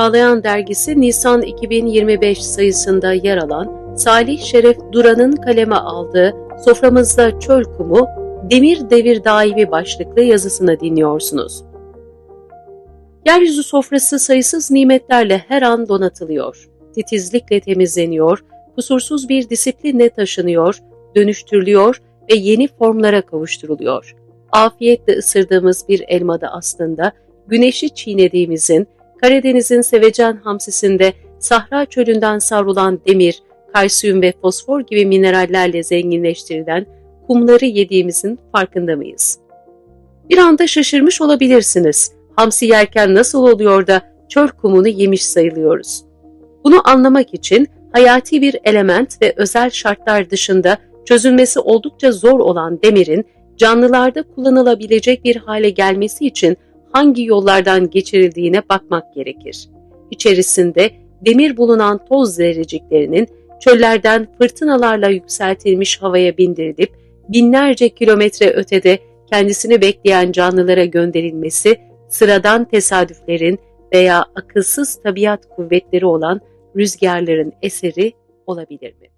Çağlayan Dergisi Nisan 2025 sayısında yer alan Salih Şeref Duran'ın kaleme aldığı Soframızda Çöl Kumu, Demir Devir Daimi başlıklı yazısını dinliyorsunuz. Yeryüzü sofrası sayısız nimetlerle her an donatılıyor, titizlikle temizleniyor, kusursuz bir disiplinle taşınıyor, dönüştürülüyor ve yeni formlara kavuşturuluyor. Afiyetle ısırdığımız bir elmada aslında güneşi çiğnediğimizin, Karadeniz'in sevecen hamsisinde Sahra çölünden savrulan demir, kalsiyum ve fosfor gibi minerallerle zenginleştirilen kumları yediğimizin farkında mıyız? Bir anda şaşırmış olabilirsiniz. Hamsi yerken nasıl oluyor da çöl kumunu yemiş sayılıyoruz? Bunu anlamak için hayati bir element ve özel şartlar dışında çözülmesi oldukça zor olan demirin canlılarda kullanılabilecek bir hale gelmesi için hangi yollardan geçirildiğine bakmak gerekir. İçerisinde demir bulunan toz zerreciklerinin çöllerden fırtınalarla yükseltilmiş havaya bindirilip binlerce kilometre ötede kendisini bekleyen canlılara gönderilmesi sıradan tesadüflerin veya akılsız tabiat kuvvetleri olan rüzgarların eseri olabilir mi?